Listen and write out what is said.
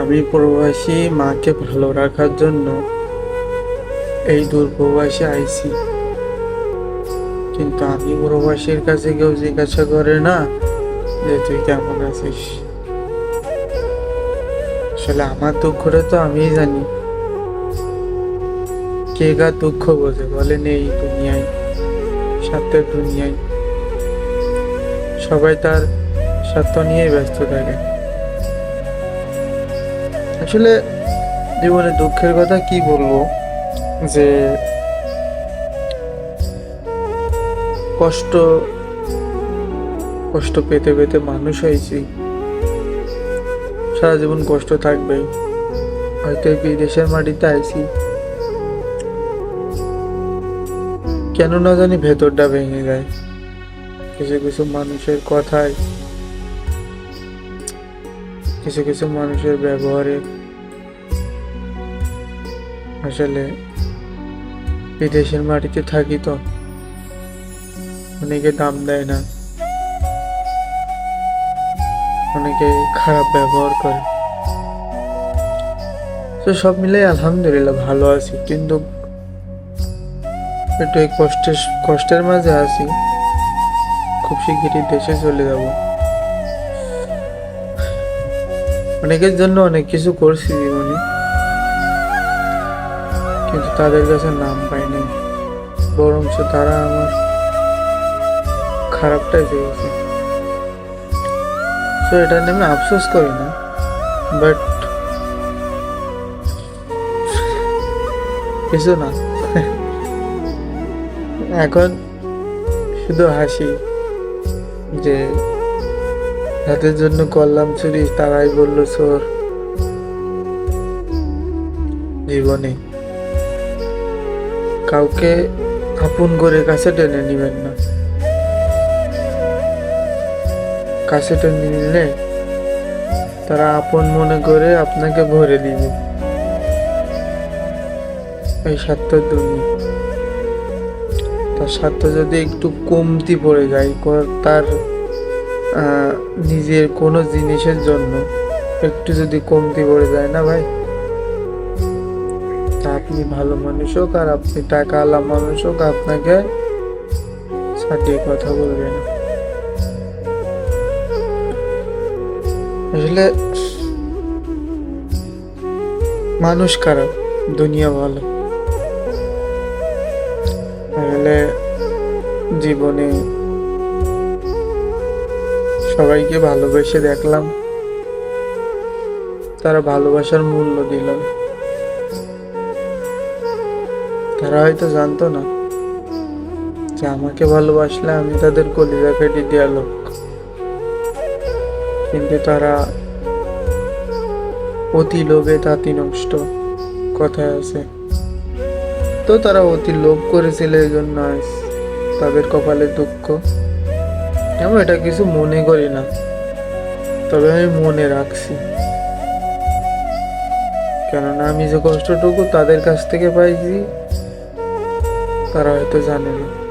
আমি প্রবাসী, মাকে ভালো রাখার জন্য এই দূর প্রবাসে আইছি। কিন্তু আমি প্রবাসীর কাছে কেউ জিজ্ঞাসা করে না যে, তুই কেমন আছিস? আসলে আমার দুঃখটা তো আমিই জানি। কে গা দুঃখ বোঝে বলেন এই দুনিয়ায় স্বার্থের দুনিয়ায়। সবাই তার স্বার্থ নিয়েই ব্যস্ত থাকে। আসলে জীবনে দুঃখের কথা কি বলব? যে কষ্ট কষ্ট পেতে পেতে মানুষ হয়েছি। সারা জীবন কষ্ট থাকবে। হয়তো বিদেশের মাটিতে আইছি। কেন না জানি ভেতরটা ভেঙে যায়। কিছু কিছু মানুষের কথায়, কিছু কিছু মানুষের ব্যবহারে আসলে বিদেশের মাটিতে থাকি তো অনেকে দাম দেয় না। অনেকে খারাপ ব্যবহার করে। তো সব মিলে আলহামদুলিল্লাহ ভালো আছি, কিন্তু একটু এই কষ্টের কষ্টের মাঝে আছি। খুব শিগগিরই দেশে চলে যাব। অনেকের জন্য অনেক কিছু করছি জীবনে। কিন্তু তাদের কাছে নাম পাইনি। বরঞ্চ তারা আমার খারাপটাই চেয়েছে তো এটা নিয়ে আমি আফসোস করি না বাট কিছু না। এখন শুধু হাসি যে যাদের জন্য করলাম চুরি, তারাই বলল, চোর জীবনে। কাউকে আপন করে কাছে টেনে নিবেন না। কাছে টেনে নিলে তারা আপন মনে করে আপনাকে ভরে দিবে। এই স্বার্থ দুনিয়া তার স্বার্থ যদি একটু কমতি পড়ে যায় তার নিজের কোনো জিনিসের জন্য একটু যদি কমতি পড়ে যায় না ভাই? আপনি ভালো মানুষ হোক আর আপনি টাকা আলা মানুষ হোক, আপনাকে ছাটিয়ে কথা বলবে না। আসলে মানুষ খারাপ দুনিয়া ভালো। আসলে জীবনে সবাইকে ভালোবেসে দেখলাম, তারা ভালোবাসার মূল্য দিল তারা হয়তো জানতো না যে আমাকে ভালোবাসলে আমি তাদের কলিজা কেটে দেওয়া লোক। কিন্তু তারা অতি লোভে তাঁতি নষ্ট কথায় আছে। তো তারা অতি লোভ করেছিল এই জন্য আজ তাদের কপালে দুঃখ। আমি এটা কিছু মনে করি না, তবে আমি মনে রাখছি। কেননা আমি যে কষ্টটুকু তাদের কাছ থেকে পাইছি তারা হয়তো জানে না।